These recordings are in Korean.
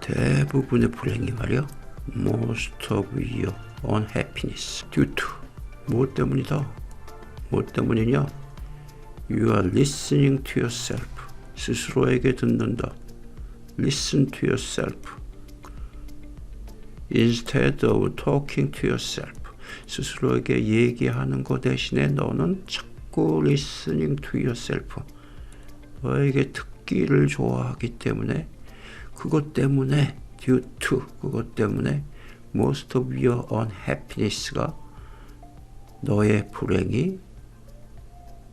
대부분의 불행이 말이야. Most of your unhappiness due to 무엇 때문이다? 무엇 때문이냐? You are listening to yourself. 스스로에게 듣는다. Listen to yourself. Instead of talking to yourself. 스스로에게 얘기하는 것 대신에 너는 자꾸 listening to yourself. 너에게 듣기를 좋아하기 때문에 그것 때문에 due to 그것 때문에 most of your unhappiness가 너의 불행이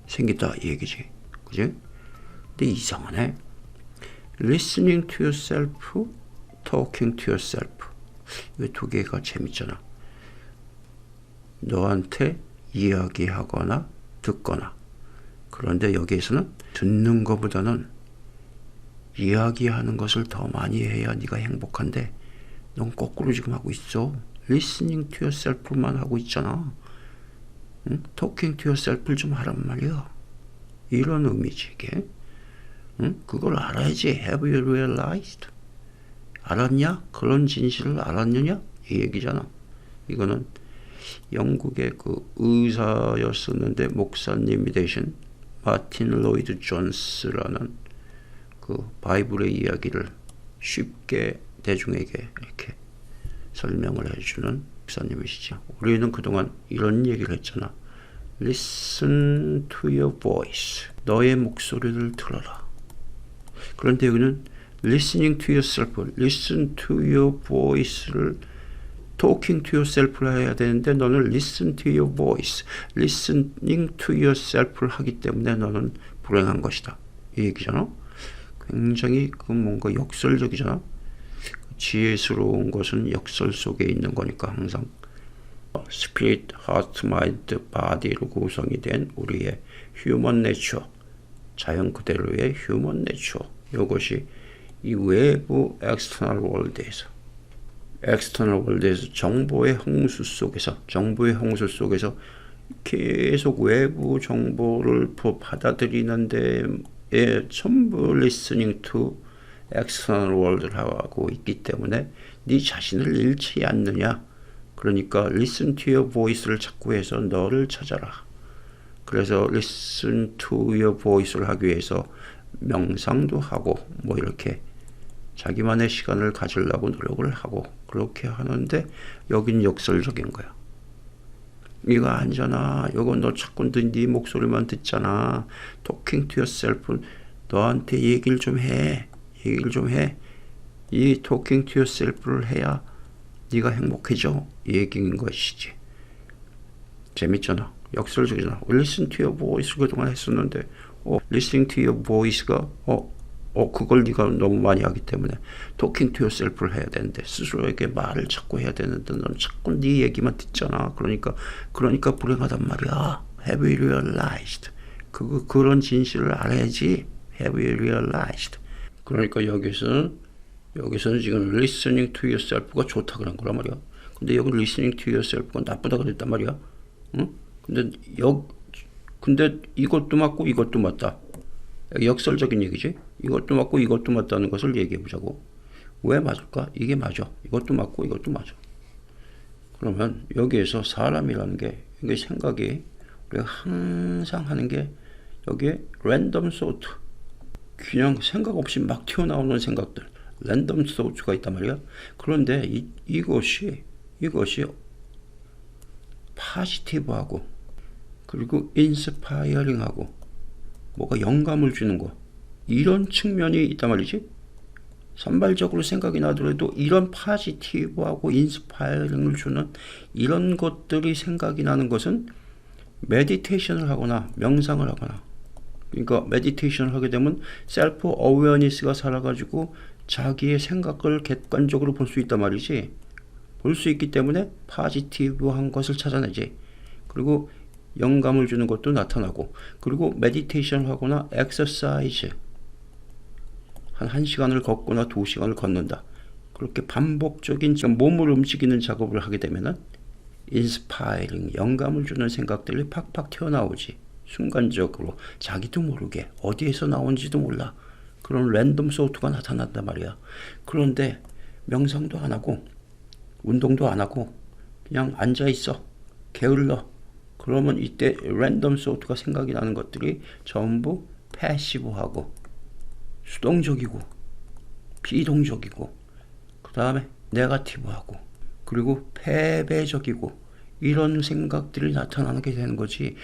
생긴다 이 얘기지. 그지? 근데 이상하네. listening to yourself, talking to yourself. 이두 개가 재밌잖아. 너한테 이야기하거나 듣거나. 그런데 여기에서는 듣는 것보다는 이야기하는 것을 더 많이 해야 네가 행복한데 넌 거꾸로 지금 하고 있어. listening to yourself만 하고 있잖아. 응? talking to yourself를 좀 하란 말이야. 이런 의미지 이게. 응? 그걸 알아야지. Have you realized? 알았냐? 그런 진실을 알았느냐? 이 얘기잖아. 이거는 영국의 그 의사였었는데 목사님이 되신 마틴 로이드 존스라는 그 바이블의 이야기를 쉽게 대중에게 이렇게 설명을 해주는 목사님이시죠. 우리는 그동안 이런 얘기를 했잖아. Listen to your voice. 너의 목소리를 들어라. 그런데 여기는 listening to yourself, listen to your voice를 talking to yourself를 해야 되는데 너는 listen to your voice, listening to yourself를 하기 때문에 너는 불행한 것이다. 이 얘기잖아. 굉장히 그 뭔가 역설적이잖아. 지혜스러운 것은 역설 속에 있는 거니까 항상 스피릿, 하트, 마인드, 바디로 구성이 된 우리의 휴먼 내처, 자연 그대로의 휴먼 내처. 이것이 이 외부 엑스터널 월드에서 엑스터널 월드에서 정보의 홍수 속에서 정보의 홍수 속에서 계속 외부 정보를 받아들이는데 에 전부 listening to external world를 하고 있기 때문에 네 자신을 잃지 않느냐 그러니까 listen to your voice를 자꾸 해서 너를 찾아라 그래서 listen to your voice를 하기 위해서 명상도 하고 뭐 이렇게 자기만의 시간을 가지려고 노력을 하고 그렇게 하는데 여긴 역설적인 거야. 이거 아니잖아. 이거 너 자꾸 네 목소리만 듣잖아. Talking to yourself. 너한테 얘기를 좀 해. 얘기를 좀 해. 이 talking to yourself를 해야 네가 행복해져. 이 얘기인 것이지. 재밌잖아. 역설적이잖아. Listen to 그동안 했었는데 어, to your voice가 어, 어 그걸 네가 너무 많이 하기 때문에 talking to yourself를 해야 되는데 스스로에게 말을 자꾸 해야 되는데 넌 자꾸 네 얘기만 듣잖아. 그러니까 그러니까 불행하단 말이야. Have you realized? 그 그런 진실을 알아야지. Have you realized? 그러니까 여기서는 여기서는 지금 listening to yourself가 좋다 그런 거란 말이야. 근데 여기 listening to yourself가 나쁘다 그랬단 말이야. 응? 근데 여 근데 이것도 맞고 이것도 맞다. 역설적인 얘기지. 이것도 맞고 이것도 맞다는 것을 얘기해 보자고. 왜 맞을까? 이게 맞아. 이것도 맞고 이것도 맞아. 그러면 여기에서 사람이라는 게 이게 생각이 우리가 항상 하는 게 여기에 랜덤 소트 그냥 생각 없이 막 튀어나오는 생각들 랜덤 소트가 있단 말이야. 그런데 이, 이것이 이것이 파지티브하고 그리고 인스파이어링하고 뭐가 영감을 주는 거 이런 측면이 있단 말이지. 선발적으로 생각이 나더라도 이런 파지티브하고 인스파이어링을 주는 이런 것들이 생각이 나는 것은 메디테이션을 하거나 명상을 하거나 그러니까 메디테이션을 하게 되면 셀프 어웨어니스가 살아가지고 자기의 생각을 객관적으로 볼 수 있단 말이지. 볼 수 있기 때문에 파지티브한 것을 찾아내지. 그리고 영감을 주는 것도 나타나고 그리고 메디테이션을 하거나 엑서사이즈 한 1시간을 걷거나 2시간을 걷는다. 그렇게 반복적인 몸을 움직이는 작업을 하게 되면은 인스파이링 영감을 주는 생각들이 팍팍 튀어나오지. 순간적으로 자기도 모르게 어디에서 나온지도 몰라. 그런 랜덤 소트가 나타난단 말이야. 그런데 명상도 안 하고 운동도 안 하고 그냥 앉아 있어 게을러 그러면 이때 랜덤 소트가 생각이 나는 것들이 전부 패시브하고 수동적이고 비동적이고 그 다음에 네가티브하고 그리고 패배적이고 이런 생각들이 나타나게 되는 거지.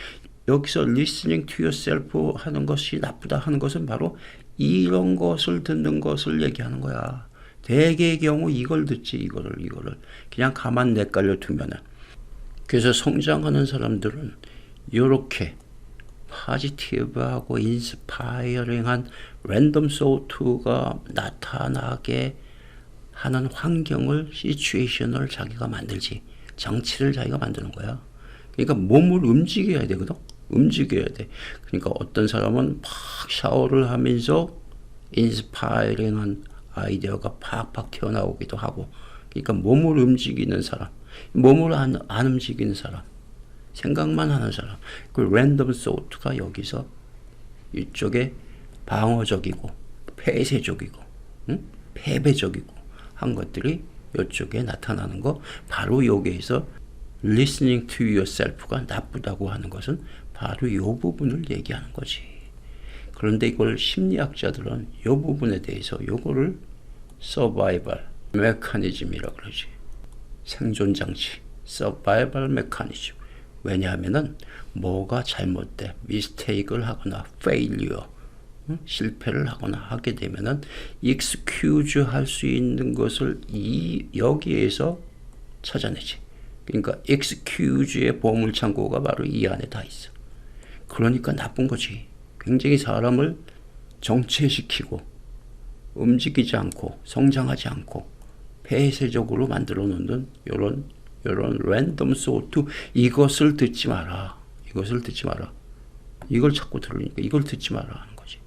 여기서 listening to yourself 하는 것이 나쁘다 하는 것은 바로 이런 것을 듣는 것을 얘기하는 거야. 대개의 경우 이걸 듣지 이거를 이거를. 그냥 가만 내깔려 두면은 그래서 성장하는 사람들은 이렇게 파지티브하고 인스파이어링한 랜덤 소트가 나타나게 하는 환경을 시츄에이션을 자기가 만들지 장치를 자기가 만드는 거야. 그러니까 몸을 움직여야 되거든. 움직여야 돼. 그러니까 어떤 사람은 팍 샤워를 하면서 인스파이링한 아이디어가 팍팍 튀어나오기도 하고. 그러니까 몸을 움직이는 사람, 몸을 안, 안 움직이는 사람, 생각만 하는 사람. 그 랜덤 소트가 여기서 이쪽에 방어적이고 폐쇄적이고 응? 패배적이고 한 것들이 이쪽에 나타나는 거 바로 여기에서 listening to yourself가 나쁘다고 하는 것은 바로 이 부분을 얘기하는 거지. 그런데 이걸 심리학자들은 이 부분에 대해서 요거를 survival mechanism이라 그러지. 생존 장치, survival mechanism. 왜냐하면은 뭐가 잘못돼, mistake를 하거나 failure, 응? 실패를 하거나 하게 되면은 excuse 할수 있는 것을 이 여기에서 찾아내지. 그러니까 excuse의 보물 창고가 바로 이 안에 다 있어. 그러니까 나쁜 거지. 굉장히 사람을 정체시키고 움직이지 않고 성장하지 않고 폐쇄적으로 만들어 놓는 요런 요런 랜덤 소트 이것을 듣지 마라. 이것을 듣지 마라. 이걸 자꾸 들으니까 이걸 듣지 마라 하는 거지.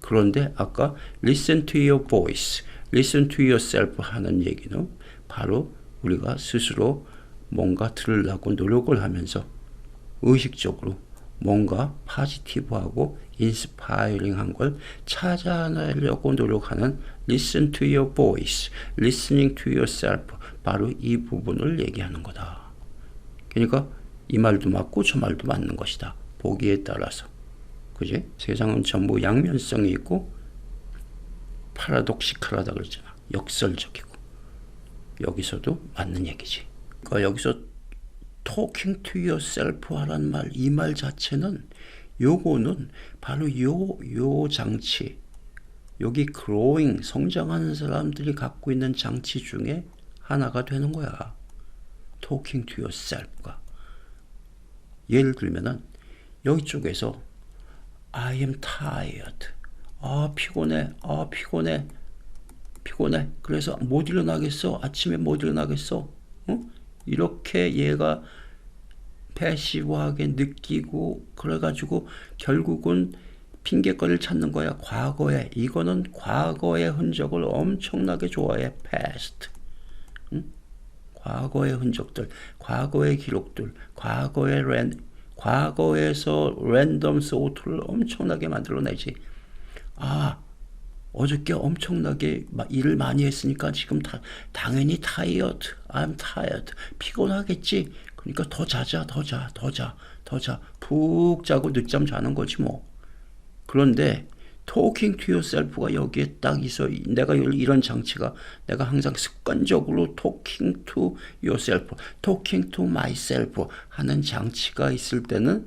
그런데 아까 listen to your voice, listen to yourself 하는 얘기는 바로 우리가 스스로 뭔가 들으려고 노력을 하면서 의식적으로 뭔가 파지티브하고 인스파이링한 걸 찾아내려고 노력하는 listen to your voice, listening to yourself 바로 이 부분을 얘기하는 거다. 그러니까 이 말도 맞고 저 말도 맞는 것이다. 보기에 따라서. 그지? 세상은 전부 양면성이 있고 파라독시칼하다 그러잖아. 역설적이고. 여기서도 맞는 얘기지. 그러니까 여기서 talking to yourself 하란 말, 이 말 자체는 요거는 바로 요, 요 장치, 여기 growing, 성장하는 사람들이 갖고 있는 장치 중에 하나가 되는 거야. talking to yourself가. 예를 들면은 여기 쪽에서 I am tired. 아, 피곤해. 아, 피곤해. 피곤해. 그래서 못 일어나겠어. 아침에 못 일어나겠어. 응? 이렇게 얘가 패시브하게 느끼고 그래가지고 결국은 핑계거리를 찾는 거야. 과거에 이거는 과거의 흔적을 엄청나게 좋아해. past. 응? 과거의 흔적들, 과거의 기록들, 과거의 랜, 과거에서 랜덤 소트를 엄청나게 만들어내지. 아, 어저께 엄청나게 일을 많이 했으니까 지금 다, 당연히 tired. I'm tired. 피곤하겠지. 그러니까 더 자자, 더 자, 더 자, 더 자. 푹 자고 늦잠 자는 거지 뭐. 그런데 talking to yourself가 여기에 딱 있어. 내가 이런 장치가 내가 항상 습관적으로 talking to yourself, talking to myself 하는 장치가 있을 때는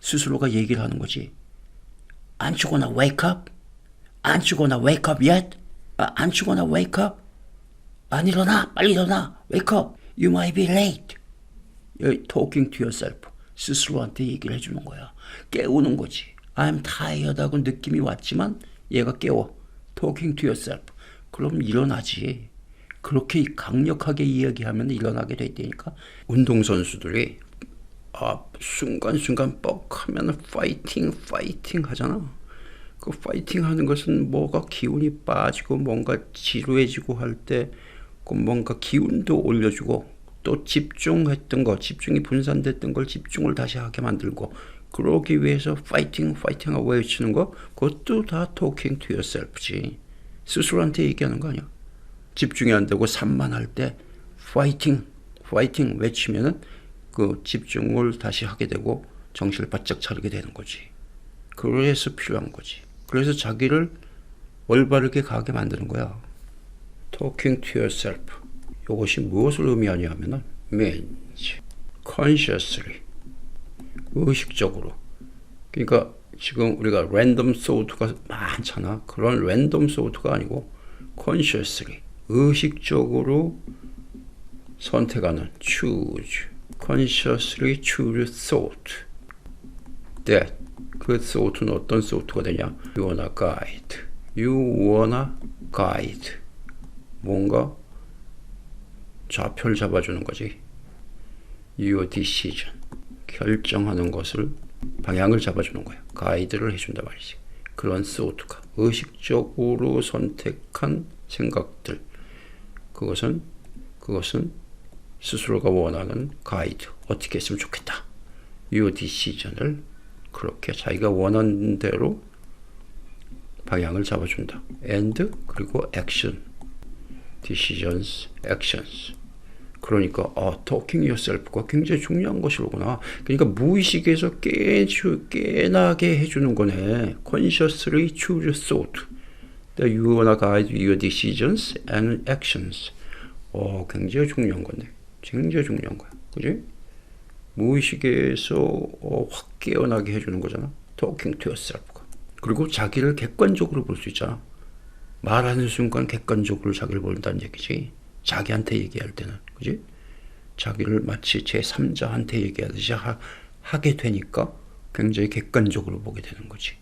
스스로가 얘기를 하는 거지. You gonna wake up? Aren't you gonna wake up yet? Aren't you gonna wake up? 안 일어나, 빨리 일어나, wake up. You might be late. talking to yourself. 스스로한테 얘기를 해주는 거야. 깨우는 거지. I'm tired 하고 느낌이 왔지만 얘가 깨워. talking to yourself. 그럼 일어나지. 그렇게 강력하게 이야기하면 일어나게 될 테니까 운동선수들이 아, 순간순간 뻑 하면 파이팅 파이팅 하잖아. 그 파이팅 하는 것은 뭐가 기운이 빠지고 뭔가 지루해지고 할때그 뭔가 기운도 올려주고 또 집중했던 거, 집중이 분산됐던 걸 집중을 다시 하게 만들고 그러기 위해서 파이팅 파이팅 하고 외치는 거 그것도 다 talking to yourself지. 스스로한테 얘기하는 거 아니야. 집중이 안 되고 산만 할 때 파이팅, 파이팅 외치면은 그 집중을 다시 하게 되고 정신을 바짝 차리게 되는 거지. 그래서 필요한 거지. 그래서 자기를 올바르게 가게 만드는 거야. Talking to yourself. 이것이 무엇을 의미하냐 하면은 means consciously 의식적으로 그러니까 지금 우리가 랜덤 소트가 많잖아. 그런 랜덤 소트가 아니고 consciously 의식적으로 선택하는 choose consciously choose thought that 그 thought는 어떤 thought가 되냐? You wanna guide. You wanna guide. 뭔가 좌표를 잡아주는 거지. Your decision. 결정하는 것을 방향을 잡아주는 거야. 가이드를 해준다 말이지. 그런 thought가. 의식적으로 선택한 생각들. 그것은 그것은 스스로가 원하는 가이드. 어떻게 했으면 좋겠다. 이 디시전을 그렇게 자기가 원하는 대로 방향을 잡아준다 and 그리고 action decisions actions 그러니까 아, talking yourself가 굉장히 중요한 것이로구나. 그러니까 무의식에서 깨주, 깨나게 해주는 거네. consciously choose thought that you wanna guide your decisions and actions. 어, 굉장히 중요한 건데. 굉장히 중요한 거야. 그지? 무의식에서 어, 확 깨어나게 해주는 거잖아. talking to yourself가. 그리고 자기를 객관적으로 볼 수 있잖아. 말하는 순간 객관적으로 자기를 본다는 얘기지. 자기한테 얘기할 때는 그지? 자기를 마치 제3자한테 얘기하듯이 하, 하게 되니까 굉장히 객관적으로 보게 되는 거지.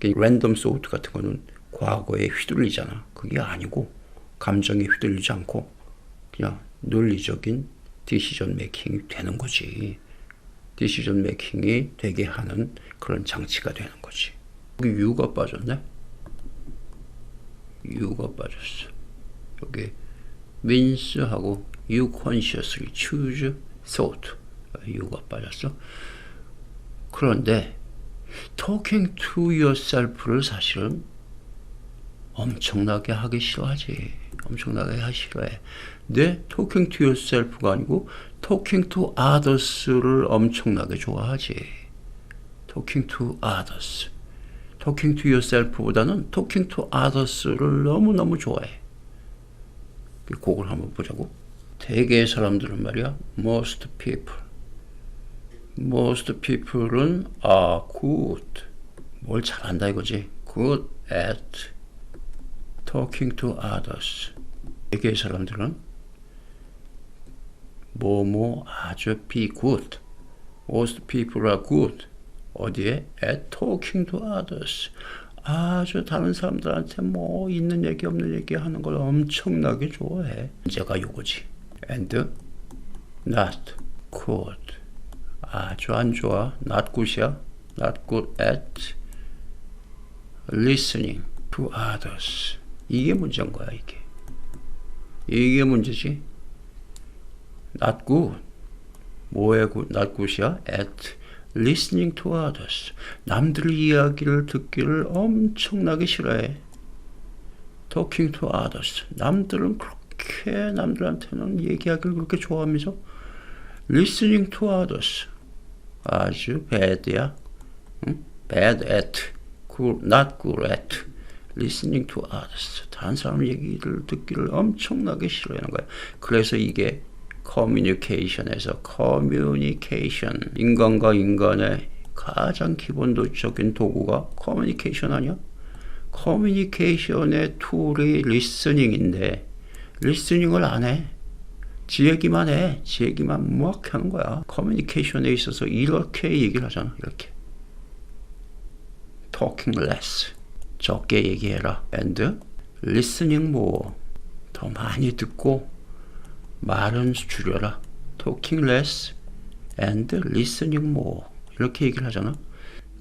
랜덤 소트 같은 거는 과거에 휘둘리잖아. 그게 아니고 감정에 휘둘리지 않고 그냥 논리적인 디시전 메이킹이 되는 거지. 디시전 메이킹이 되게 하는 그런 장치가 되는 거지. 여기 유가 빠졌네. 유가 빠졌어. 여기 means하고 you consciously choose thought you가 빠졌어. 그런데 talking to yourself를 사실은 엄청나게 하기 싫어하지. 엄청나게 싫어해. 내 talking to yourself가 아니고 talking to others를 엄청나게 좋아하지. talking to others. talking to yourself보다는 talking to others를 너무너무 좋아해. 그걸 한번 보자고. 대개의 사람들은 말이야, most people. most people은 are good. 뭘 잘한다 이거지. good at talking to others. 대개의 사람들은 뭐뭐 아주 be good. most people are good. 어디에? at talking to others. 아주 다른 사람들한테 뭐 있는 얘기 없는 얘기 하는 걸 엄청나게 좋아해. 문제가 요거지. and not good. 아주 안 좋아. not good이야. not good at listening to others. 이게 문제인 거야, 이게. 이게 문제지. good. 뭐에 not good이야? at listening to others. 남들 이야기를 듣기를 엄청나게 싫어해. talking to others. 남들은 그렇게 남들한테는 얘기하기를 그렇게 좋아하면서 listening to others. 아주 bad야. 응? bad at. good, not good at. Listening to others. 다른 사람 얘기를 듣기를 엄청나게 싫어하는 거야. 그래서 이게 커뮤니케이션에서 커뮤니케이션 인간과 인간의 가장 기본적인 도구가 커뮤니케이션 아니야? 커뮤니케이션의 툴이 리스닝인데 리스닝을 안 해. 지 얘기만 해. 지 얘기만 막 하는 거야. 커뮤니케이션에 있어서 이렇게 얘기를 하잖아. 이렇게. talking less. 적게 얘기해라. and listening more. 더 많이 듣고 말은 줄여라. talking less and listening more. 이렇게 얘기를 하잖아.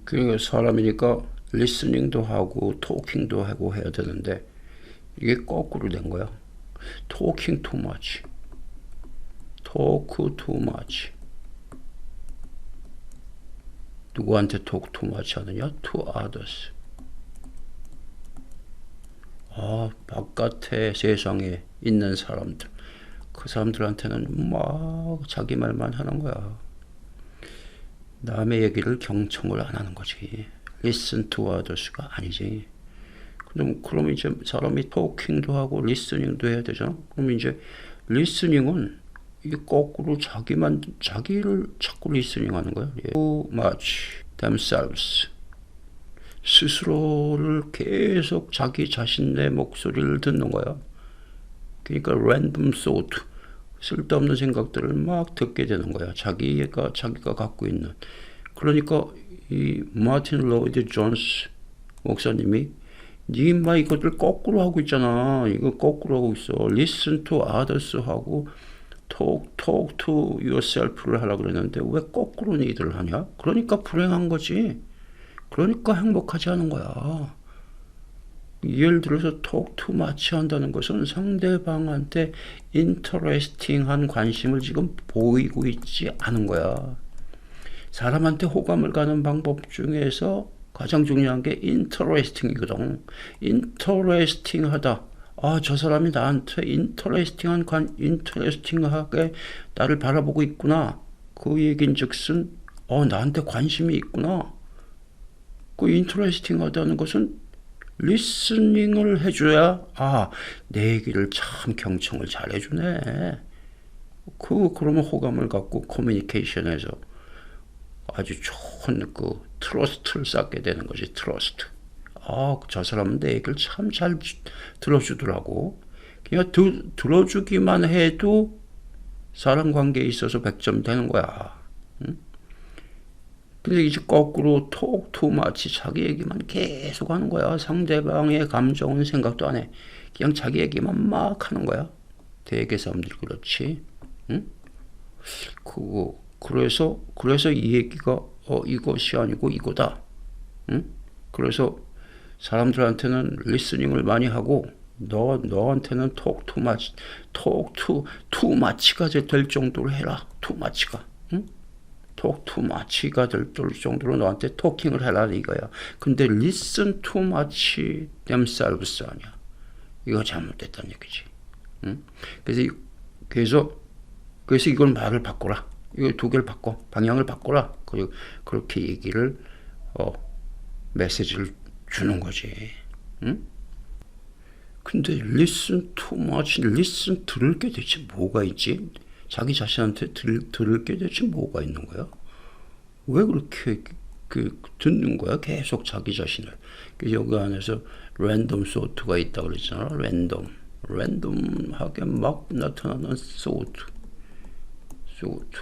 그 사람이니까 listening도 하고 talking도 하고 해야 되는데 이게 거꾸로 된 거야. talking too much. talk too much. 누구한테 talk too much 하느냐? to others. 아, 바깥의 세상에 있는 사람들 그 사람들한테는 막 자기 말만 하는 거야. 남의 얘기를 경청을 안 하는 거지. listen to others가 아니지. 그럼 그럼 이제 사람이 토킹도 하고 리스닝도 해야 되잖아. 그럼 이제 리스닝은 이게 거꾸로 자기만 자기를 자꾸 리스닝 하는 거야. 예. Too much themselves. 스스로를 계속 자기 자신의 목소리를 듣는 거야. 그러니까 random thought 쓸데없는 생각들을 막 듣게 되는 거야. 자기가 자기가 갖고 있는. 그러니까 이 마틴 로이드 존스 목사님이 니 인마 이것들 거꾸로 하고 있잖아. 이거 거꾸로 하고 있어. listen to others 하고 talk, talk to yourself를 하라 그랬는데 왜 거꾸로 니들 하냐? 그러니까 불행한 거지. 그러니까 행복하지 않은 거야. 예를 들어서 talk too much 한다는 것은 상대방한테 interesting한 관심을 지금 보이고 있지 않은 거야. 사람한테 호감을 가는 방법 중에서 가장 중요한 게 interesting이거든. interesting하다. 아, 저 사람이 나한테 interesting한 관, interesting하게 나를 바라보고 있구나. 그 얘긴 즉슨 어, 나한테 관심이 있구나. 그 interesting하다는 것은 리스닝을 해줘야 아, 내 얘기를 참 경청을 잘 해주네. 그 그러면 호감을 갖고 커뮤니케이션에서 아주 좋은 그 트러스트를 쌓게 되는 거지 트러스트. 아, 저 사람은 내 얘기를 참 잘 들어주더라고. 그냥 드, 들어주기만 해도 사람 관계에 있어서 100점 되는 거야. 응? 근데 이제 거꾸로 톡톡 마치 자기 얘기만 계속 하는 거야. 상대방의 감정은 생각도 안 해. 그냥 자기 얘기만 막 하는 거야. 대개 사람들이 그렇지. 응? 그거 그래서 그래서 이 얘기가 어 이것이 아니고 이거다. 응? 그래서 사람들한테는 리스닝을 많이 하고 너 너한테는 톡투 마치 톡투 투 마치가 될 정도로 해라. 투 마치가. 응? 톡투 마치가 될 정도로 너한테 토킹을 해라 이거야. 근데 too much themselves 아니야. 이거 잘못됐다는 얘기지. 응? 그래서 이- 그래서 그래서 이걸 말을 바꿔라. 이거 두 개를 바꿔 방향을 바꿔라. 그리고 그렇게 얘기를 어 메시지를 주는 거지. 응? 근데 too much, listen 들을 게 대체 뭐가 있지? 자기 자신한테 들, 들을 게 대체 뭐가 있는 거야? 왜 그렇게 그 듣는 거야? 계속 자기 자신을. 그 여기 안에서 랜덤 소트가 있다 그랬잖아. 랜덤. 랜덤하게 막 나타나는 소트. 소트.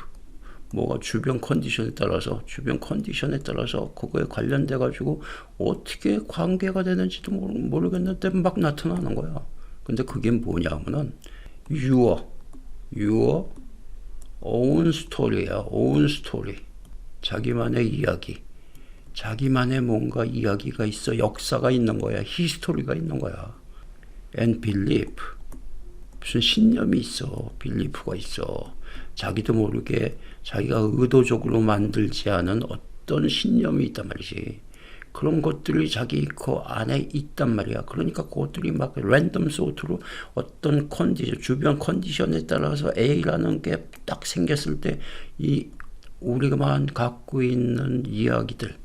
뭐가 주변 컨디션에 따라서 주변 컨디션에 따라서 그거에 관련돼 가지고 어떻게 관계가 되는지도 모르, 모르겠는데 막 나타나는 거야. 근데 그게 뭐냐면은 your own story야. own story. 자기만의 이야기. 자기만의 뭔가 이야기가 있어. 역사가 있는 거야. 히스토리가 있는 거야. and belief. 무슨 신념이 있어. 빌리프가 있어. 자기도 모르게 자기가 의도적으로 만들지 않은 어떤 신념이 있단 말이지. 그런 것들이 자기 그 안에 있단 말이야. 그러니까 그것들이 막 랜덤 소트로 어떤 컨디션, 주변 컨디션에 따라서 A라는 게 딱 생겼을 때 이 우리가만 갖고 있는 이야기들,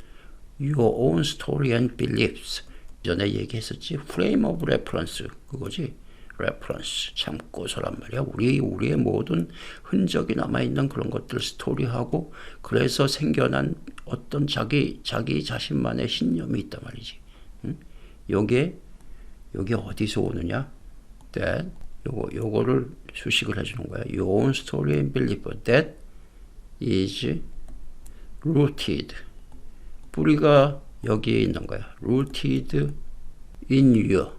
your own story and beliefs. 전에 얘기했었지. frame of reference 그거지. Reference 참고서란 말이야. 우리 우리의 모든 흔적이 남아 있는 그런 것들 스토리하고 그래서 생겨난 어떤 자기 자기 자신만의 신념이 있단 말이지. 응? 요게 요게 어디서 오느냐? that 요거 요거를 수식을 해주는 거야. Your own story and belief that is rooted. 뿌리가 여기에 있는 거야. rooted in your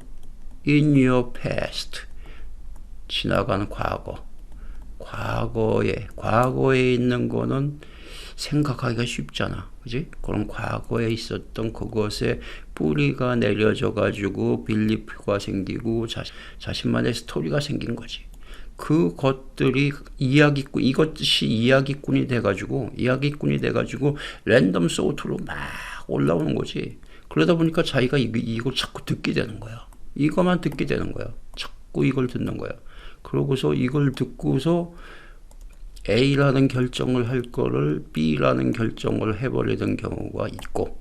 in your past. 지나간 과거. 과거에, 과거에 있는 거는 생각하기가 쉽잖아. 그지? 그런 과거에 있었던 그것에 뿌리가 내려져 가지고 빌리프가 생기고 자, 자신만의 스토리가 생긴 거지. 그것들이 이야기꾼, 이것이 이야기꾼이 돼 가지고, 이야기꾼이 돼 가지고, 랜덤 소트로 막 올라오는 거지. 그러다 보니까 자기가 이, 이걸 자꾸 듣게 되는 거야. 이것만 듣게 되는 거야. 자꾸 이걸 듣는 거야. 그러고서 이걸 듣고서 A라는 결정을 할 거를 B라는 결정을 해버리는 경우가 있고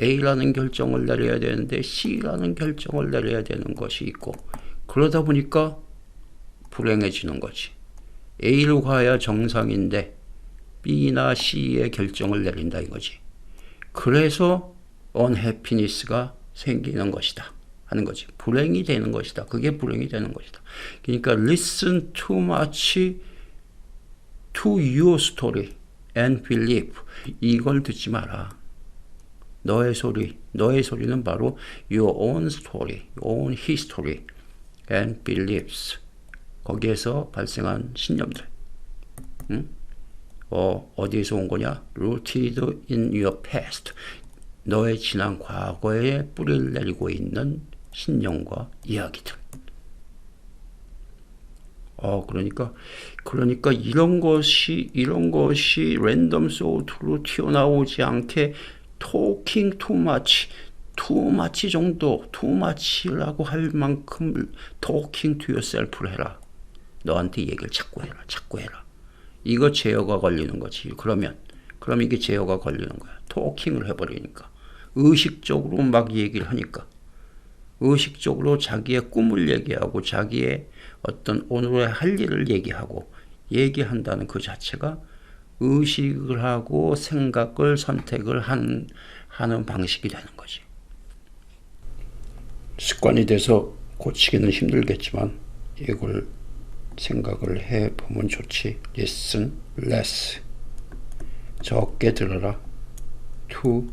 A라는 결정을 내려야 되는데 C라는 결정을 내려야 되는 것이 있고 그러다 보니까 불행해지는 거지. A로 가야 정상인데 B나 C의 결정을 내린다 이거지. 그래서 언해피니스가 생기는 것이다 하는 거지. 불행이 되는 것이다. 그게 불행이 되는 것이다. 그러니까 listen too much to your story and believe 이걸 듣지 마라. 너의 소리, 너의 소리는 바로 your own story, your own history and beliefs. 거기에서 발생한 신념들. 응? 어, 어디에서 온 거냐? rooted in your past. 너의 지난 과거에 뿌리를 내리고 있는 신념과 이야기들. 어, 그러니까, 그러니까 이런 것이, 이런 것이 랜덤 소트로 튀어나오지 않게 토킹 투 마치, 투 마치 정도, 투 마치라고 할 만큼 토킹 투 yourself를 해라. 너한테 얘기를 자꾸 해라, 자꾸 해라. 이거 제어가 걸리는 거지. 그러면, 그럼 이게 제어가 걸리는 거야. 토킹을 해버리니까. 의식적으로 막 얘기를 하니까. 의식적으로 자기의 꿈을 얘기하고 자기의 어떤 오늘의 할 일을 얘기하고 얘기한다는 그 자체가 의식을 하고 생각을 선택을 한, 하는 방식이 되는 거지. 습관이 돼서 고치기는 힘들겠지만 이걸 생각을 해 보면 좋지. Listen less. 적게 들어라. To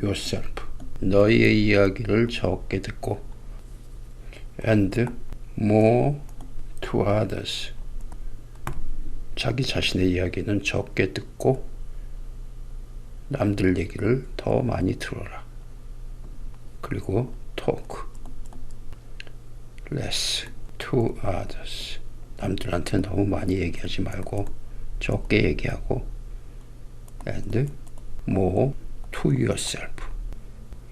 yourself. 너희의 이야기를 적게 듣고 and more to others. 자기 자신의 이야기는 적게 듣고 남들 얘기를 더 많이 들어라. 그리고 talk less to others. 남들한테 너무 많이 얘기하지 말고 적게 얘기하고 and more to yourself.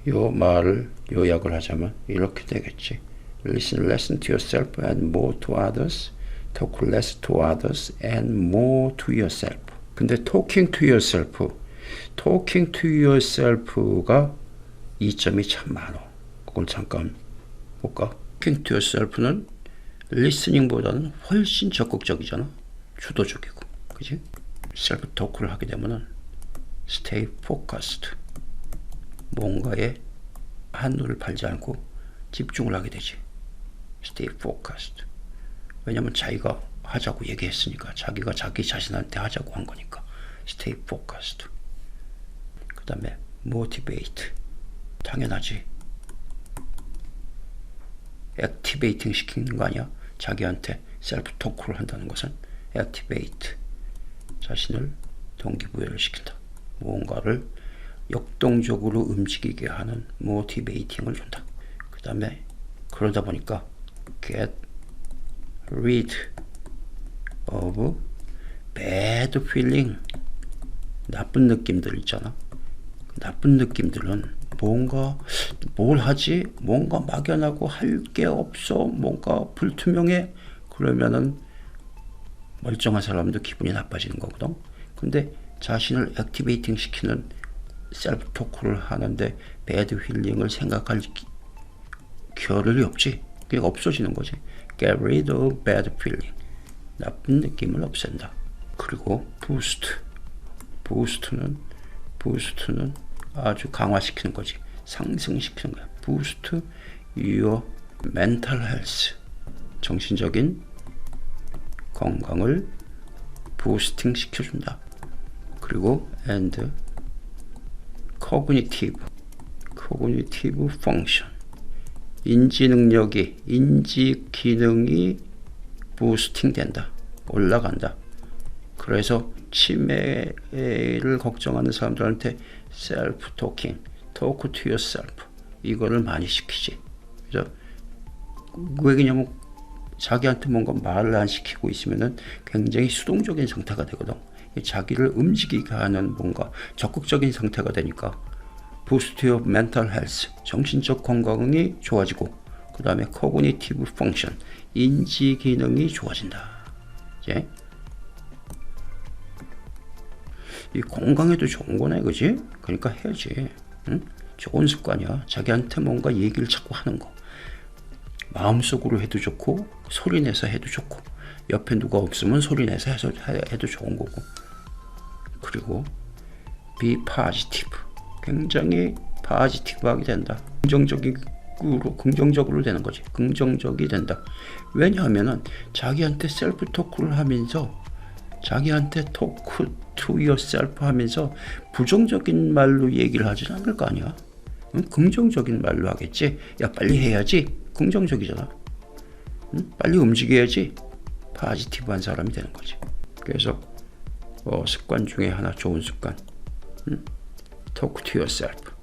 요 말을 요약을 하자면 이렇게 되겠지. Listen, listen to yourself and more to others. Talk less to others and more to yourself. 근데 talking to yourself, talking to yourself가 이점이 참 많어. 그걸 잠깐 볼까? talking to yourself는 listening보다는 훨씬 적극적이잖아. 주도적이고, 그지? 셀프 토크를 하게 되면은 stay focused. 뭔가에 한눈을 팔지 않고 집중을 하게 되지. stay focused. 왜냐면 자기가 하자고 얘기했으니까 자기가 자기 자신한테 하자고 한 거니까 stay focused. 그 다음에 motivate. 당연하지. activating 시키는 거 아니야? 자기한테 셀프 토크를 한다는 것은 activate. 자신을 동기부여를 시킨다. 무언가를 역동적으로 움직이게 하는 모티베이팅을 준다. 그 다음에 그러다 보니까 get rid of bad feeling 나쁜 느낌들 있잖아. 그 나쁜 느낌들은 뭔가 뭘 하지? 뭔가 막연하고 할 게 없어. 뭔가 불투명해. 그러면은 멀쩡한 사람도 기분이 나빠지는 거거든. 근데 자신을 액티베이팅 시키는 셀프 토크를 하는데 배드 힐링을 생각할 기- 겨를이 없지. 그게 없어지는 거지. Get rid of bad feeling. 나쁜 느낌을 없앤다. 그리고 부스트. 부스트는 부스트는 아주 강화시키는 거지. 상승시키는 거야. 부스트 your mental health. 정신적인 건강을 부스팅 시켜준다. 그리고 and cognitive, cognitive function. 인지 능력이, 인지 기능이 부스팅 된다. 올라간다. 그래서 치매를 걱정하는 사람들한테 셀프 토킹, 토크 투 yourself 이거를 많이 시키지. 그래서 왜냐면 자기한테 뭔가 말을 안 시키고 있으면은 굉장히 수동적인 상태가 되거든. 자기를 움직이게 하는 뭔가 적극적인 상태가 되니까 부스트 오브 멘탈 헬스 정신적 건강이 좋아지고 그 다음에 cognitive function, 인지 기능이 좋아진다. 이제 이 건강에도 좋은 거네, 그지? 그러니까 해야지. 응? 좋은 습관이야. 자기한테 뭔가 얘기를 자꾸 하는 거. 마음속으로 해도 좋고 소리 내서 해도 좋고 옆에 누가 없으면 소리 내서 해도 좋은 거고. 그리고 be positive. 굉장히 파지티브하게 된다. 긍정적으로 긍정적으로 되는 거지. 긍정적이 된다. 왜냐하면은 자기한테 셀프 토크를 하면서 자기한테 토크 to yourself 하면서 부정적인 말로 얘기를 하진 않을 거 아니야. 응? 긍정적인 말로 하겠지. 야 빨리 해야지. 긍정적이잖아. 응? 빨리 움직여야지. 파지티브한 사람이 되는 거지. 그래서 어, 습관 중에 하나 좋은 습관. 응? Talk to yourself.